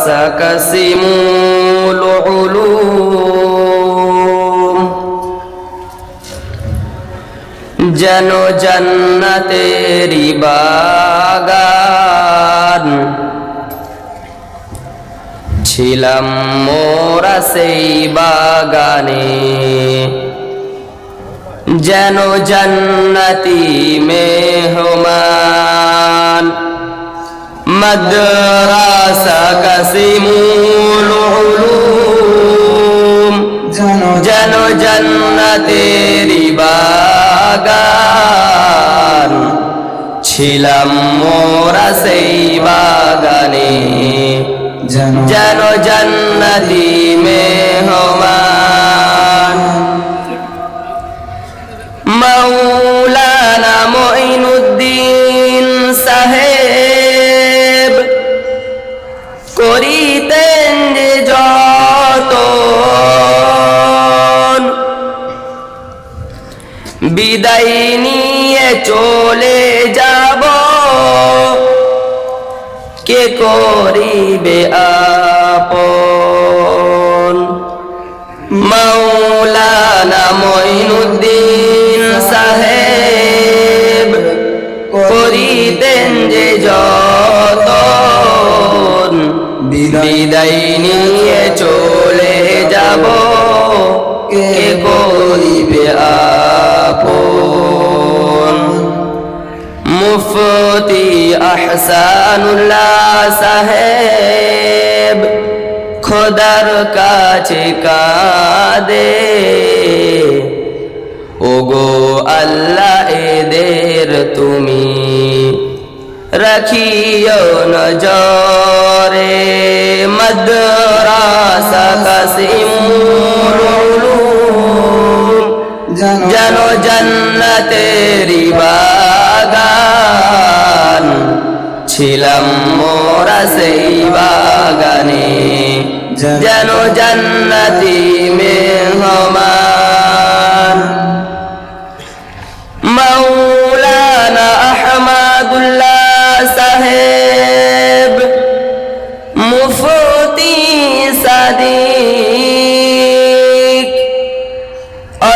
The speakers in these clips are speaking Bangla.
راس كسموا العلوم যেন জান্নাতেরি বাগান ছিলাম মোরা সেই বাগানে যেন জান্নাতি মেহমান মাদ্রাসা কাসিমুল উলুম। যেন জান্নাতেরি বাগান। ছিলাম মোরা সেই বাগানে। যেন জান্নাতি মেহমান। করিতেন যে যত বিদায় নিয়ে চলে যাব। কে করিবে আপন? মৌলানা মঈনুদ্দিন সাহেব করিতেন যে যত বিদায় নিয়ে চলে যাব। কে করিবে আপন? মুফতি আহসানুল্লাহ সাহেব খোদার কাছে কাদে। ওগো আল্লাহ, এদের তুমি রাখিও নজরে মদ্রাসা কাসিমুল উলুম যেন জান্নাতেরি বাগান ছিলাম মোরা সেই বাগানে যেন জান্নাতি মেহমান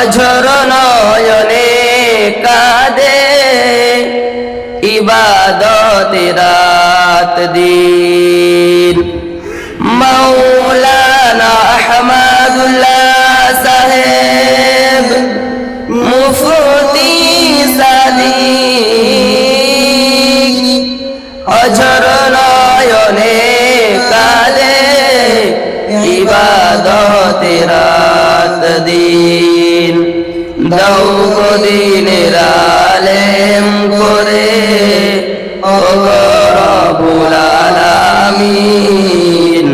অঝর নয়নে কাদে। ইবাদত রাত দিন। মৌলানা আহমদুল্লাহ সাহেব, মুফতি সাদিক অঝর নয়নে কাদে। ইবাদত রাত দিন। দৌ দিনের আলেম করে। ও রবুল আলামিন,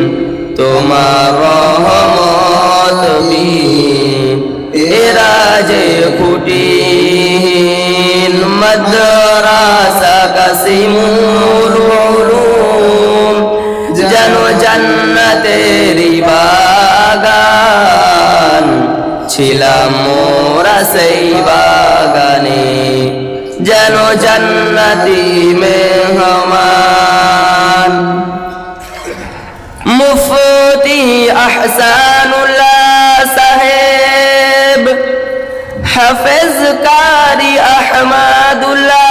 তোমার রহমত এরা যে কুটিন মদ্রাসা কাসিমুল উলুম যেন জান্নাতেরি বাগান ছিলাম সেই বাগানে যেন জান্নাতি মেহমান। মুফতি আহসানুল্লাহ সাহেব হাফেজ কারি আহমদুল্লাহ।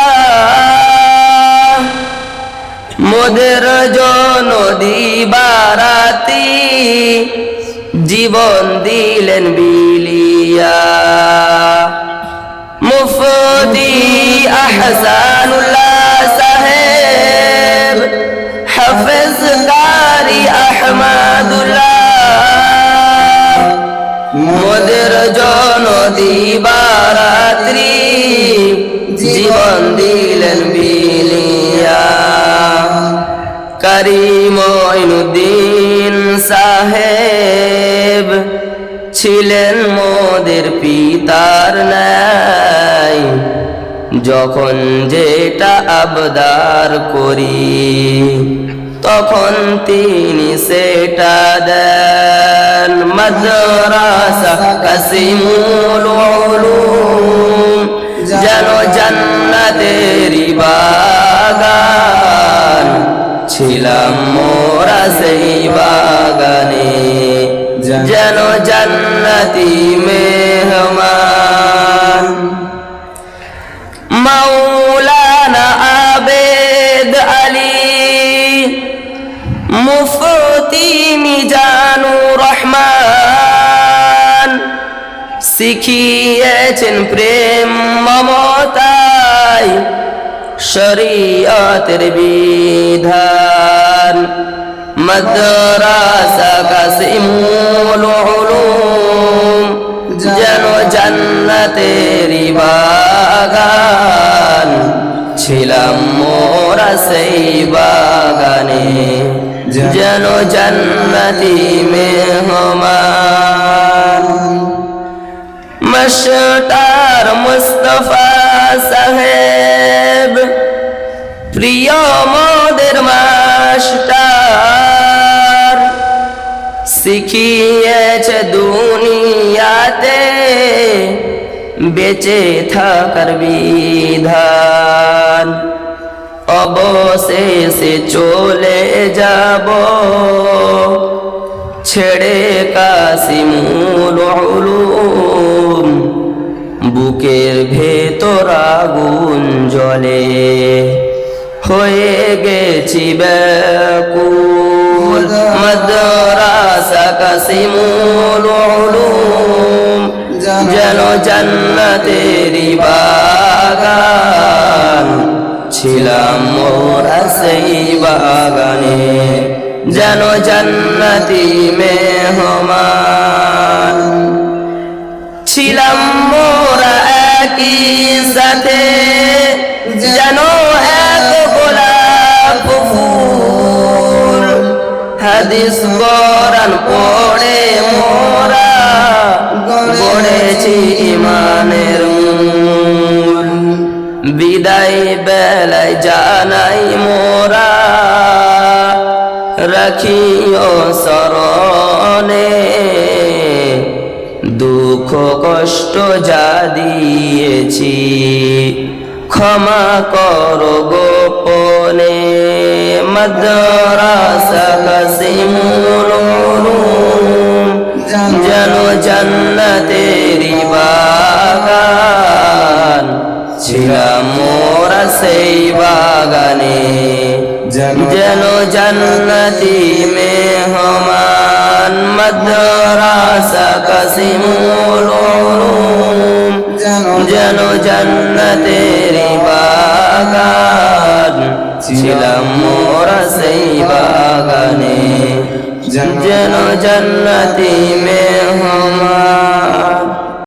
মোদের নদী বারাতি, জীবন দিলেন বিলিয়া। আহসানুল্লাহ সাহেব হাফেজ কারি আহমদুল্লাহ মোদের জন দিবারাত্রি জীবন দিলেন বিলিয়া করিমইনুদ্দিন সাহেব ছিলেন মোদের পিতার নাই যখন যেটা আবদার করি, তখন তিনি সেটা দেন। মাদ্রাসা কাসিমুল উলুম, যেন জান্নাতেরি বাগান। ছিলাম মোরা সেই বাগানে, যেন জান্নাতি মেহমান শিখিয়েছেন প্রেম মমতায় শরীয়তের বিধান। মাদ্রাসা কাসিমুল যেন জান্নাতের বাগান। ছিলাম মোরা সেই বাগানে, যেন জান্নাতি মেহমান। মশতার মুস্তফা সাহেব, প্রিয় মোদের মাস্টার, শিখিয়েছে দুনিয়াতে বেঁচে থাকার বিধান। অবশেষে চলে যাব ছেড়ে কাশিমুল আগুন জলে হয়ে গেছি ব্যাকুল। মাদ্রাসা কাশিমুল উলুম। যেন জান্নাতেরি বাগান। ছিলাম মোরা সেই বাগানে। যেন জান্নাতি মেহমান। ছিলাম মোরা সাথে যেন এক গোলাপ ফুল। হাদিস কোরআন পড়ে মোরা গড়েছি ইমানের বিদায় বেলায় জানাই মোরা, রাখিও শরণে দুঃখ কষ্ট যা দিয়েছি, ক্ষমা কর গোপনে। মাদ্রাসা কাসিমুল যেন জান্নাতেরি বাগান। ছিলাম মোরা সেই বাগানে, যেন জান্নাতি মেহমান। মাদ্রাসা কাসিমুল উলুম যেন জান্নাতের বাগান। ছিলাম মোরা সেই বাগানে যেন জান্নাতি মেহমান।